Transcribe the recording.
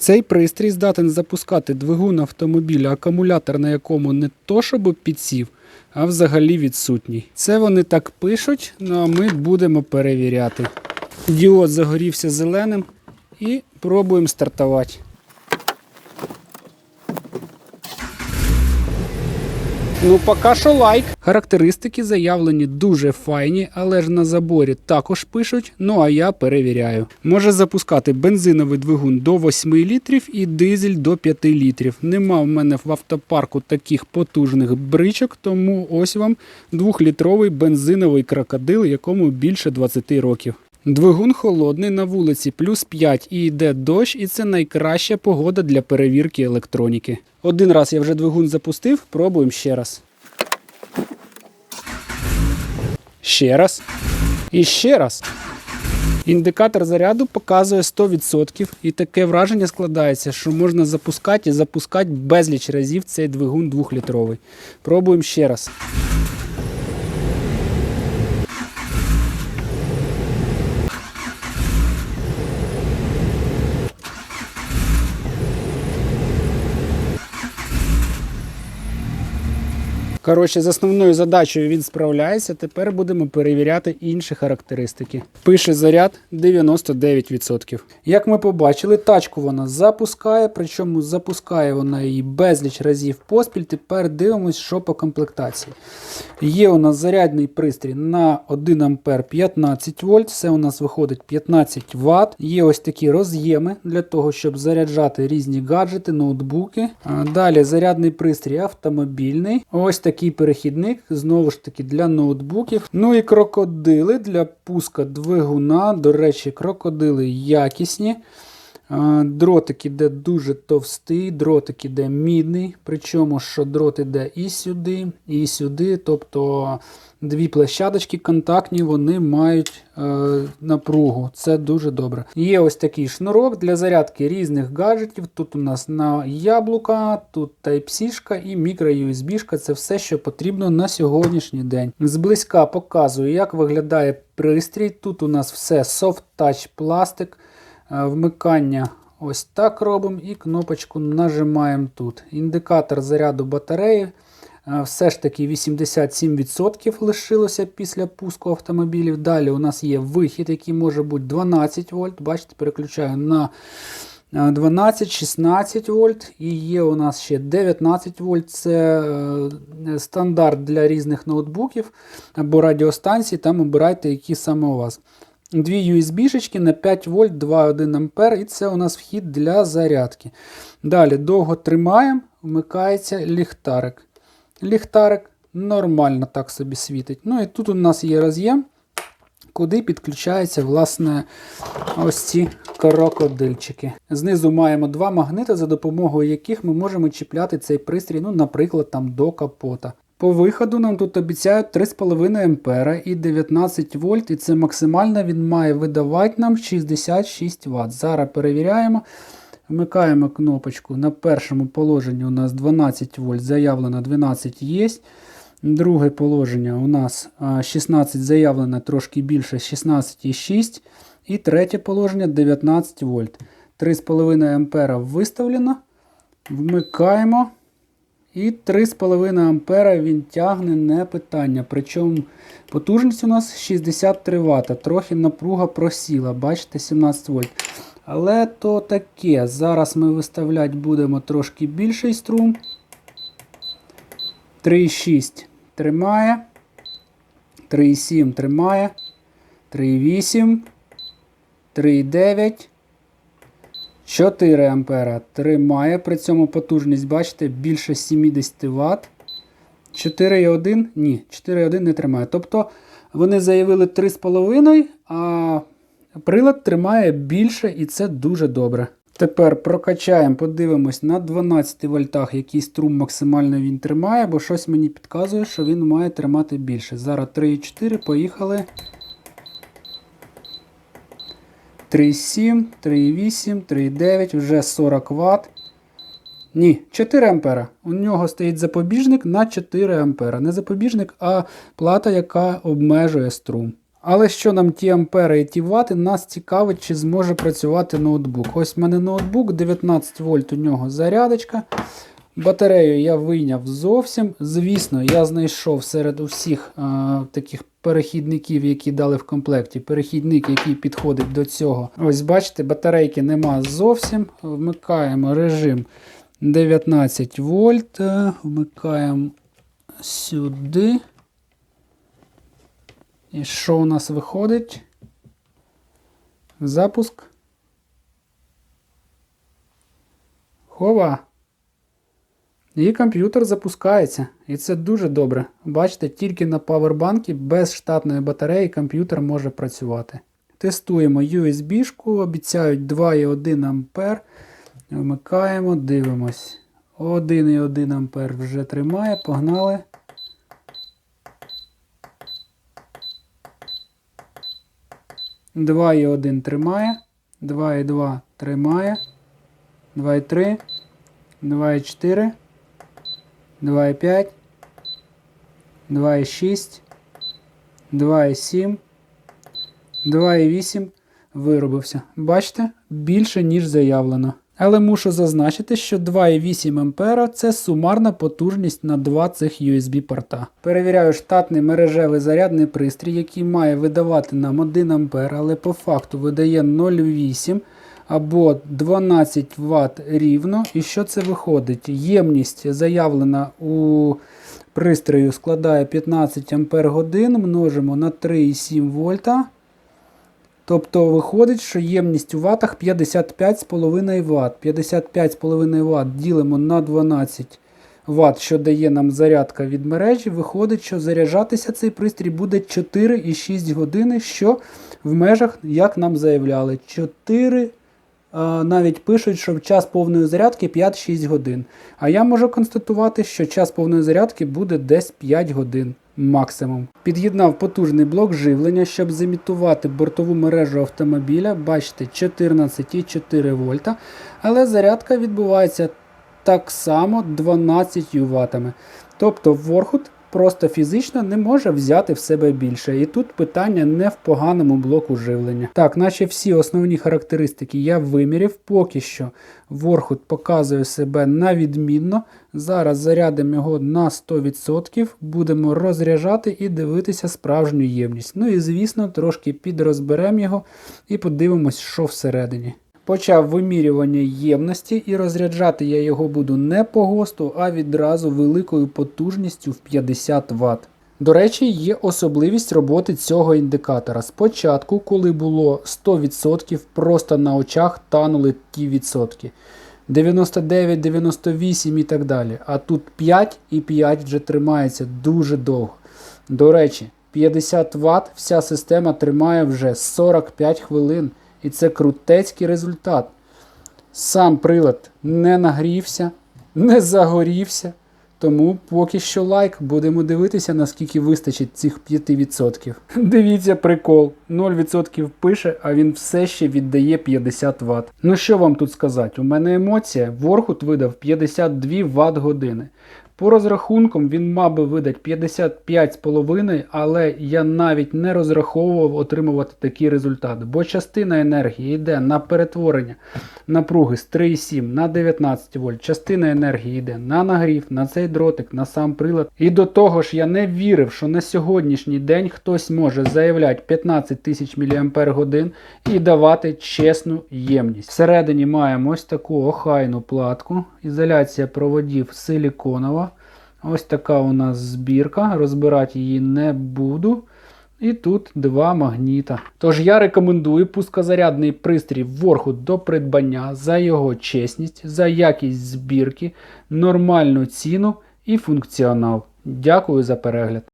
Цей пристрій здатен запускати двигун автомобіля, акумулятор на якому не то щоб підсів, а взагалі відсутній. Це вони так пишуть, ну а ми будемо перевіряти. Діод загорівся зеленим і пробуємо стартувати. Ну, поки що лайк. Характеристики заявлені дуже файні, але ж на заборі також пишуть. Ну а я перевіряю. Може запускати бензиновий двигун до 8 літрів і дизель до 5 літрів. Нема в мене в автопарку таких потужних бричок, тому ось вам 2-літровий бензиновий крокодил, якому більше 20 років. Двигун холодний на вулиці плюс 5 і йде дощ, і це найкраща погода для перевірки електроніки. Один раз я вже двигун запустив, пробуємо ще раз. Ще раз. І ще раз. Індикатор заряду показує 100%, і таке враження складається, що можна запускати і запускати безліч разів цей двигун 2-літровий. Пробуємо ще раз. Коротше, з основною задачею він справляється. Тепер будемо перевіряти інші характеристики. Пише заряд 99%. Як ми побачили, тачку вона запускає, причому запускає вона її безліч разів поспіль. Тепер дивимось, що по комплектації. Є у нас зарядний пристрій на 1 А 15 вольт. Це у нас виходить 15 Вт. Є ось такі роз'єми для того, щоб заряджати різні гаджети, ноутбуки. Далі зарядний пристрій автомобільний. Ось такий перехідник, знову ж таки, для ноутбуків. Ну і крокодили для пуска двигуна. До речі, крокодили якісні. Дротик іде дуже товстий, дротик іде мідний, причому що дрот іде і сюди, і сюди. Тобто дві площадочки контактні, вони мають е, напругу. Це дуже добре. Є ось такий шнурок для зарядки різних гаджетів. Тут у нас на яблука, тут Type-C і мікро-USB. Це все, що потрібно на сьогоднішній день. Зблизька показую, як виглядає пристрій. Тут у нас все soft touch пластик. Е, Вмикання ось так робимо і кнопочку нажимаємо тут. Індикатор заряду батареї. Е, Все ж таки 87% лишилося після пуску автомобілів. Далі у нас є вихід, який може бути 12 вольт. Бачите, переключаю на е, 12-16 вольт. І є у нас ще 19 вольт. Це е, стандарт для різних ноутбуків або радіостанцій. Там обирайте, які саме у вас. Дві USB-шечки на 5 вольт 2,1 ампер, і це у нас вхід для зарядки. Далі довго тримаємо, вмикається ліхтарик. Ліхтарик нормально так собі світить. Ну і тут у нас є роз'єм, куди підключаються власне ось ці крокодильчики. Знизу маємо два магнити, за допомогою яких ми можемо чіпляти цей пристрій, ну, наприклад, там до капота. По виходу нам тут обіцяють 3,5 ампера і 19 вольт, і це максимально він має видавати нам 66 Вт. Зараз перевіряємо. Вмикаємо кнопочку. На першому положенні у нас 12 вольт, заявлено 12 є. Друге положення у нас 16 заявлено трошки більше 16,6. І третє положення 19 вольт. 3,5 ампера виставлено. Вмикаємо. І 3,5 ампера він тягне не питання. Причому потужність у нас 63 Вт. Трохи напруга просіла, бачите, 17 вольт. Але то таке. Зараз ми виставляти будемо трошки більший струм. 3,6 тримає. 3,7 тримає. 3,8. 3,9. 4 ампера тримає. При цьому потужність, бачите, більше 70 Вт. 4,1 ні, 4,1 не тримає. Тобто вони заявили 3,5, а прилад тримає більше і це дуже добре. Тепер прокачаємо, подивимось на 12 вольтах, який струм максимально він тримає, бо щось мені підказує, що він має тримати більше. Зараз 3,4, поїхали. 3,7, 3,8, 3,9, вже 40 Вт. Ні, 4 ампера. У нього стоїть запобіжник на 4 ампера. Не запобіжник, а плата, яка обмежує струм. Але що нам ті ампери і ті вати, нас цікавить, чи зможе працювати ноутбук. Ось в мене ноутбук, 19 вольт у нього зарядочка. Батарею я вийняв зовсім. Звісно, я знайшов серед усіх а, таких перехідників, які дали в комплекті, перехідник, який підходить до цього. Ось бачите, батарейки нема зовсім. Вмикаємо режим 19 вольт. Вмикаємо сюди. І що у нас виходить? Запуск. Хова. І комп'ютер запускається. І це дуже добре. Бачите, тільки на павербанкі без штатної батареї комп'ютер може працювати. Тестуємо USB-шку, обіцяють 2,1 ампер. Вмикаємо, дивимось. 1,1 ампер вже тримає, погнали. Два і 1 тримає, 2,2 тримає, 2,3, 2,4, 2,5, 2,6, 2,7, 2,8 виробився. Бачите, більше, ніж заявлено. Але мушу зазначити, що 2,8 А це сумарна потужність на два цих USB порта. Перевіряю штатний мережевий зарядний пристрій, який має видавати нам 1 А, але по факту видає 0,8 або 12 Вт рівно. І що це виходить? Ємність заявлена у пристрою складає 15 Ампер множимо на 3,7 вольта. Тобто виходить, що ємність у ватах 55,5 Вт. 55,5 Вт ділимо на 12 Вт, що дає нам зарядка від мережі. Виходить, що заряджатися цей пристрій буде 4,6 години, що в межах, як нам заявляли, 4 а, навіть пишуть, що час повної зарядки 5-6 годин. А я можу констатувати, що час повної зарядки буде десь 5 годин максимум. Під'єднав потужний блок живлення, щоб зімітувати бортову мережу автомобіля. Бачите, 14,4 вольта. Але зарядка відбувається так само 12 ватами. Тобто Ворхут просто фізично не може взяти в себе більше. І тут питання не в поганому блоку живлення. Так, наче всі основні характеристики я виміряв. Поки що Ворхут показує себе на відмінно. Зараз зарядимо його на 100%, будемо розряджати і дивитися справжню ємність. Ну і звісно, трошки підрозберемо його і подивимось, що всередині. Почав вимірювання ємності і розряджати я його буду не по ГОСТу, а відразу великою потужністю в 50 Вт. До речі, є особливість роботи цього індикатора. Спочатку, коли було 100%, просто на очах танули ті відсотки. 99, 98 і так далі. А тут 5 і 5 вже тримається дуже довго. До речі, 50 Вт вся система тримає вже 45 хвилин. І це крутецький результат. Сам прилад не нагрівся, не загорівся. Тому поки що лайк, будемо дивитися, наскільки вистачить цих 5%. Дивіться, прикол. 0% пише, а він все ще віддає 50 Вт. Ну що вам тут сказати? У мене емоція. Ворхут видав 52 Вт години. По розрахункам він мав би видати 55,5, але я навіть не розраховував отримувати такий результат, бо частина енергії йде на перетворення напруги з 3,7 на 19 вольт, частина енергії йде на нагрів, на цей дротик, на сам прилад. І до того ж я не вірив, що на сьогоднішній день хтось може заявляти 15 тисяч мАч і давати чесну ємність. Всередині маємо ось таку охайну платку, ізоляція проводів силіконова. Ось така у нас збірка, розбирати її не буду. І тут два магніта. Тож я рекомендую пускозарядний пристрій ворху до придбання за його чесність, за якість збірки, нормальну ціну і функціонал. Дякую за перегляд.